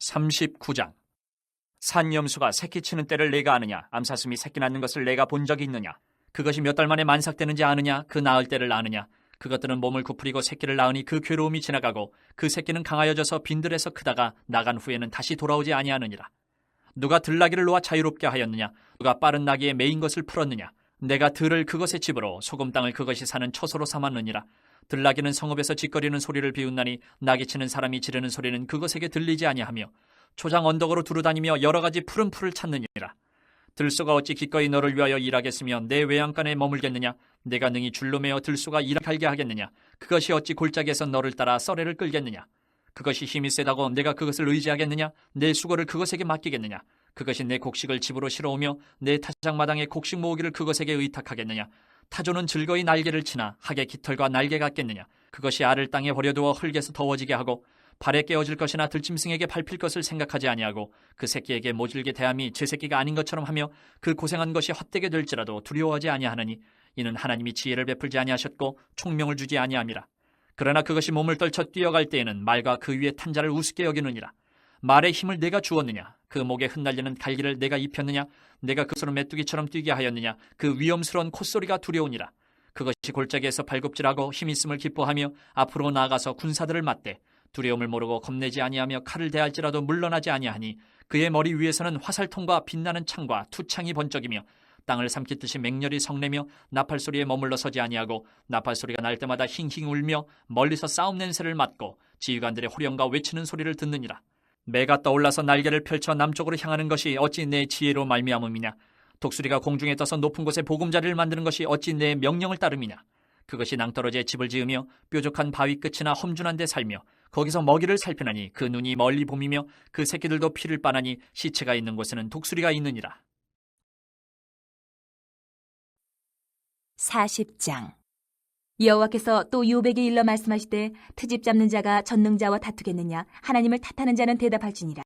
39장. 산염수가 새끼 치는 때를 내가 아느냐? 암사슴이 새끼 낳는 것을 내가 본 적이 있느냐? 그것이 몇 달 만에 만삭되는지 아느냐? 그 낳을 때를 아느냐? 그것들은 몸을 구부리고 새끼를 낳으니 그 괴로움이 지나가고 그 새끼는 강하여져서 빈들에서 크다가 나간 후에는 다시 돌아오지 아니하느니라. 누가 들나귀를 놓아 자유롭게 하였느냐? 누가 빠른 나귀에 메인 것을 풀었느냐? 내가 들을 그것의 집으로 소금 땅을 그것이 사는 처소로 삼았느니라 들나귀는 성읍에서 짓거리는 소리를 비웃나니 나귀 치는 사람이 지르는 소리는 그것에게 들리지 아니하며 초장 언덕으로 두루다니며 여러 가지 푸른 풀을 찾느니라. 들소가 어찌 기꺼이 너를 위하여 일하겠으며 내 외양간에 머물겠느냐? 내가 능히 줄로 매어 들소가 일을 갈게 하겠느냐? 그것이 어찌 골짜기에서 너를 따라 썰애를 끌겠느냐? 그것이 힘이 세다고 내가 그것을 의지하겠느냐? 내 수고를 그것에게 맡기겠느냐? 그것이 내 곡식을 집으로 실어오며 내 타작마당에 곡식 모으기를 그것에게 의탁하겠느냐 타조는 즐거이 날개를 치나 학의 깃털과 날개 같겠느냐? 그것이 알을 땅에 버려두어 흙에서 더워지게 하고 발에 깨어질 것이나 들짐승에게 밟힐 것을 생각하지 아니하고 그 새끼에게 모질게 대함이 제 새끼가 아닌 것처럼 하며 그 고생한 것이 헛되게 될지라도 두려워하지 아니하느니 이는 하나님이 지혜를 베풀지 아니하셨고 총명을 주지 아니함이라. 그러나 그것이 몸을 떨쳐 뛰어갈 때에는 말과 그 위에 탄 자를 우습게 여기느니라 말의 힘을 내가 주었느냐? 그 목에 흩날리는 갈기를 내가 입혔느냐? 내가 그스로 메뚜기처럼 뛰게 하였느냐? 그 위험스러운 콧소리가 두려우니라. 그것이 골짜기에서 발굽질하고 힘 있음을 기뻐하며 앞으로 나아가서 군사들을 맞대 두려움을 모르고 겁내지 아니하며 칼을 대할지라도 물러나지 아니하니 그의 머리 위에서는 화살통과 빛나는 창과 투창이 번쩍이며 땅을 삼키듯이 맹렬히 성내며 나팔 소리에 머물러 서지 아니하고 나팔 소리가 날 때마다 힝힝 울며 멀리서 싸움 냄새를 맡고 지휘관들의 호령과 외치는 소리를 듣느니라 매가 떠올라서 날개를 펼쳐 남쪽으로 향하는 것이 어찌 내 지혜로 말미암음이냐? 독수리가 공중에 떠서 높은 곳에 보금자리를 만드는 것이 어찌 내 명령을 따름이냐? 그것이 낭떠러지에 집을 지으며 뾰족한 바위 끝이나 험준한 데 살며 거기서 먹이를 살피나니 그 눈이 멀리 봄이며 그 새끼들도 피를 빠나니 시체가 있는 곳에는 독수리가 있느니라. 40장 여호와께서 또 요백에 일러 말씀하시되 트집 잡는 자가 전능자와 다투겠느냐? 하나님을 탓하는 자는 대답할지니라.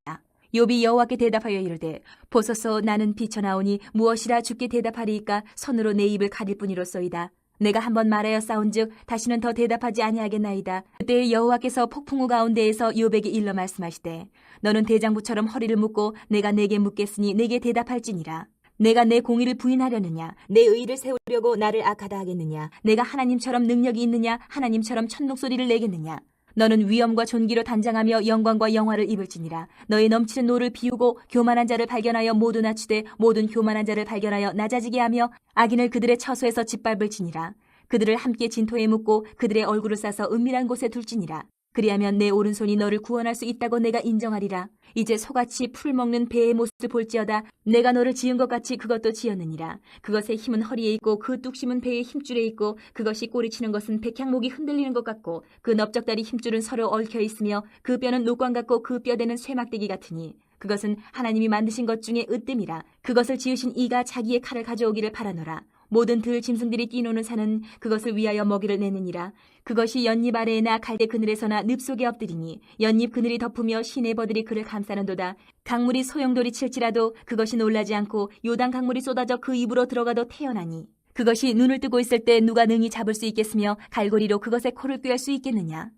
욥이 여호와께 대답하여 이르되 보소서 나는 비쳐나오니 무엇이라 주께 대답하리이까? 손으로 내 입을 가릴 뿐이로소이다. 내가 한번 말하여 싸운즉 다시는 더 대답하지 아니하겠나이다. 그때 여호와께서 폭풍우 가운데에서 요백에 일러 말씀하시되 너는 대장부처럼 허리를 묶고 내가 내게 묻겠으니 내게 대답할지니라 내가 내 공의를 부인하려느냐? 내 의를 세우려고 나를 악하다 하겠느냐? 내가 하나님처럼 능력이 있느냐? 하나님처럼 천둥소리를 내겠느냐? 너는 위엄과 존귀로 단장하며 영광과 영화를 입을지니라. 너의 넘치는 노를 비우고 교만한 자를 발견하여 모두 낮추되 모든 교만한 자를 발견하여 낮아지게 하며 악인을 그들의 처소에서 짓밟을지니라. 그들을 함께 진토에 묻고 그들의 얼굴을 싸서 은밀한 곳에 둘지니라 그리하면 내 오른손이 너를 구원할 수 있다고 내가 인정하리라. 이제 소같이 풀 먹는 배의 모습을 볼지어다. 내가 너를 지은 것 같이 그것도 지었느니라. 그것의 힘은 허리에 있고 그 뚝심은 배의 힘줄에 있고 그것이 꼬리치는 것은 백향목이 흔들리는 것 같고 그 넓적다리 힘줄은 서로 얽혀 있으며 그 뼈는 녹광 같고 그 뼈대는 쇠막대기 같으니 그것은 하나님이 만드신 것 중에 으뜸이라. 그것을 지으신 이가 자기의 칼을 가져오기를 바라노라. 모든 들 짐승들이 뛰노는 산은 그것을 위하여 먹이를 내느니라. 그것이 연잎 아래에나 갈대 그늘에서나 늪 속에 엎드리니 연잎 그늘이 덮으며 시내 버들이 그를 감싸는도다. 강물이 소용돌이 칠지라도 그것이 놀라지 않고 요단 강물이 쏟아져 그 입으로 들어가도 태어나니. 그것이 눈을 뜨고 있을 때 누가 능히 잡을 수 있겠으며 갈고리로 그것의 코를 꿰할 수 있겠느냐.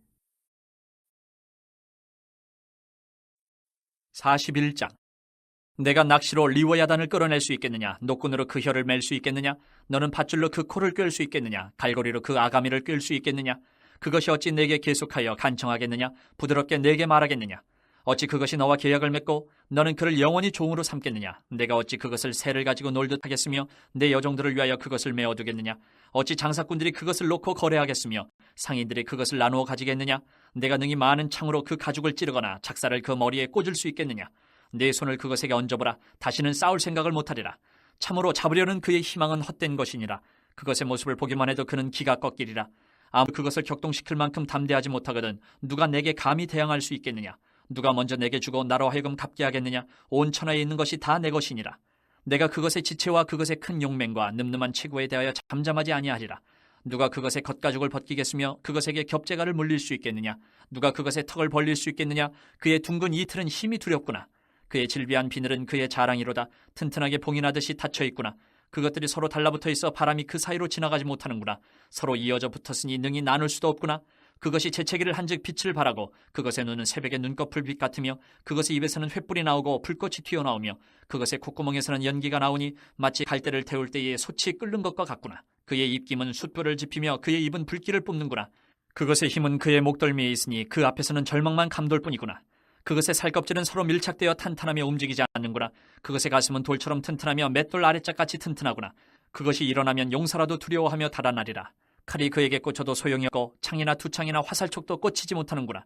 41장 내가 낚시로 리워야단을 끌어낼 수 있겠느냐? 노끈으로 그 혀를 맬 수 있겠느냐? 너는 밧줄로 그 코를 끌수 있겠느냐? 갈고리로 그 아가미를 끌수 있겠느냐? 그것이 어찌 내게 계속하여 간청하겠느냐? 부드럽게 내게 말하겠느냐? 어찌 그것이 너와 계약을 맺고 너는 그를 영원히 종으로 삼겠느냐? 내가 어찌 그것을 새를 가지고 놀듯 하겠으며 내 여종들을 위하여 그것을 메어두겠느냐? 어찌 장사꾼들이 그것을 놓고 거래하겠으며 상인들이 그것을 나누어 가지겠느냐? 내가 능히 많은 창으로 그 가죽을 찌르거나 작사를 그 머리에 꽂을 수 있겠느냐 내 손을 그것에게 얹어보라. 다시는 싸울 생각을 못하리라. 참으로 잡으려는 그의 희망은 헛된 것이니라. 그것의 모습을 보기만 해도 그는 기가 꺾이리라. 아무 그것을 격동시킬 만큼 담대하지 못하거든 누가 내게 감히 대항할 수 있겠느냐? 누가 먼저 내게 주고 나로 하여금 갚게 하겠느냐? 온 천하에 있는 것이 다 내 것이니라. 내가 그것의 지체와 그것의 큰 용맹과 늠름한 체구에 대하여 잠잠하지 아니하리라. 누가 그것의 겉가죽을 벗기겠으며 그것에게 겹재가를 물릴 수 있겠느냐? 누가 그것의 턱을 벌릴 수 있겠느냐? 그의 둥근 이틀은 힘이 두렵구나. 그의 질비한 비늘은 그의 자랑이로다 튼튼하게 봉인하듯이 닫혀 있구나. 그것들이 서로 달라붙어 있어 바람이 그 사이로 지나가지 못하는구나. 서로 이어져 붙었으니 능히 나눌 수도 없구나. 그것이 재채기를 한즉 빛을 발하고 그것의 눈은 새벽의 눈꺼풀 빛 같으며 그것의 입에서는 횃불이 나오고 불꽃이 튀어나오며 그것의 콧구멍에서는 연기가 나오니 마치 갈대를 태울 때에 솥이 끓는 것과 같구나. 그의 입김은 숯불을 지피며 그의 입은 불길을 뿜는구나. 그것의 힘은 그의 목덜미에 있으니 그 앞에서는 절망만 감돌 뿐이구나. 그것의 살껍질은 서로 밀착되어 탄탄하며 움직이지 않는구나. 그것의 가슴은 돌처럼 튼튼하며 맷돌 아래짝같이 튼튼하구나. 그것이 일어나면 용사라도 두려워하며 달아나리라. 칼이 그에게 꽂혀도 소용이 없고 창이나 두창이나 화살촉도 꽂히지 못하는구나.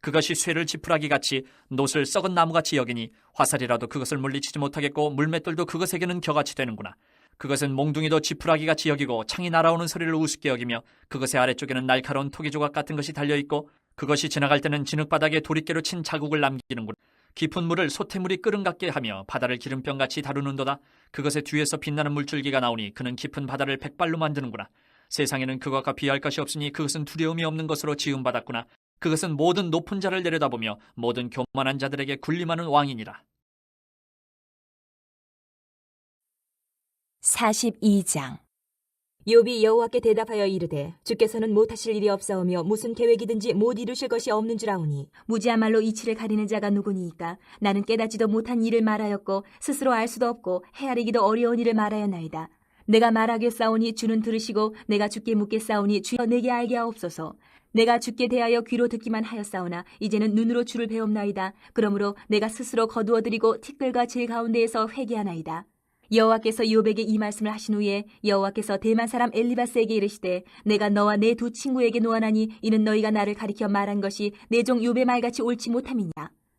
그것이 쇠를 지푸라기 같이 노슬 썩은 나무같이 여기니 화살이라도 그것을 물리치지 못하겠고 물맷돌도 그것에게는 겨같이 되는구나. 그것은 몽둥이도 지푸라기 같이 여기고 창이 날아오는 소리를 우습게 여기며 그것의 아래쪽에는 날카로운 토기 조각 같은 것이 달려 있고 그것이 지나갈 때는 진흙바닥에 도리깨로 친 자국을 남기는구나. 깊은 물을 소태물이 끓음 같게 하며 바다를 기름병같이 다루는도다. 그것의 뒤에서 빛나는 물줄기가 나오니 그는 깊은 바다를 백발로 만드는구나. 세상에는 그것과 비할 것이 없으니 그것은 두려움이 없는 것으로 지음받았구나. 그것은 모든 높은 자를 내려다보며 모든 교만한 자들에게 군림하는 왕이니라. 42장 욥이 여호와께 대답하여 이르되 주께서는 못하실 일이 없사오며 무슨 계획이든지 못 이루실 것이 없는 줄 아오니 무지야말로 이치를 가리는 자가 누구니이까? 나는 깨닫지도 못한 일을 말하였고 스스로 알 수도 없고 헤아리기도 어려운 일을 말하였나이다. 내가 말하겠사오니 주는 들으시고 내가 주께 묻겠사오니 주여 내게 알게 하옵소서. 내가 주께 대하여 귀로 듣기만 하였사오나 이제는 눈으로 주를 배움나이다. 그러므로 내가 스스로 거두어드리고 티끌과 질 가운데에서 회개하나이다 여호와께서 욥에게 이 말씀을 하신 후에 여호와께서 대만 사람 엘리바스에게 이르시되 내가 너와 내 두 친구에게 노하나니 이는 너희가 나를 가리켜 말한 것이 내종 욥의 말같이 옳지 못함이냐?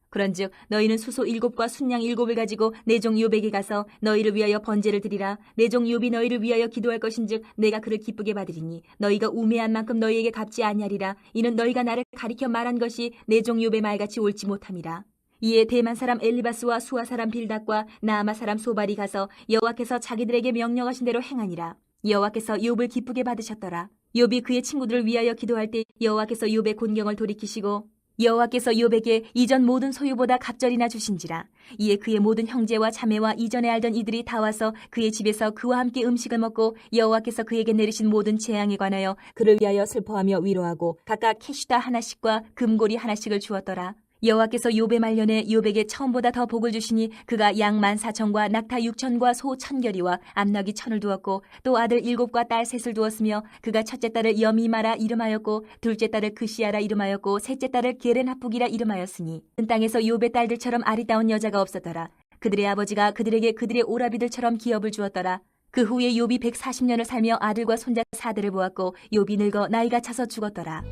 그런즉 너희는 수소 일곱과 순양 일곱을 가지고 내종 욥에게 가서 너희를 위하여 번제를 드리라. 내종 욥이 너희를 위하여 기도할 것인즉 내가 그를 기쁘게 받으리니 너희가 우매한 만큼 너희에게 갚지 아니하리라. 이는 너희가 나를 가리켜 말한 것이 내종 욥의 말같이 옳지 못함이라 이에 대만 사람 엘리바스와 수아 사람 빌닷과 나아마 사람 소발이 가서 여호와께서 자기들에게 명령하신 대로 행하니라. 여호와께서 욥을 기쁘게 받으셨더라. 욥이 그의 친구들을 위하여 기도할 때 여호와께서 욥의 곤경을 돌이키시고 여호와께서 욥에게 이전 모든 소유보다 갑절이나 주신지라. 이에 그의 모든 형제와 자매와 이전에 알던 이들이 다 와서 그의 집에서 그와 함께 음식을 먹고 여호와께서 그에게 내리신 모든 재앙에 관하여 그를 위하여 슬퍼하며 위로하고 각각 캐시다 하나씩과 금고리 하나씩을 주었더라. 여호와께서 욥의 말년에 욥에게 처음보다 더 복을 주시니 그가 양 만 사천과 낙타 육천과 소 천결이와 암나귀 천을 두었고 또 아들 일곱과 딸 셋을 두었으며 그가 첫째 딸을 여미마라 이름하였고 둘째 딸을 그시아라 이름하였고 셋째 딸을 게렌하북이라 이름하였으니 은 땅에서 욥의 딸들처럼 아리따운 여자가 없었더라. 그들의 아버지가 그들에게 그들의 오라비들처럼 기업을 주었더라. 그 후에 욥이 140년을 살며 아들과 손자 사들을 보았고 욥이 늙어 나이가 차서 죽었더라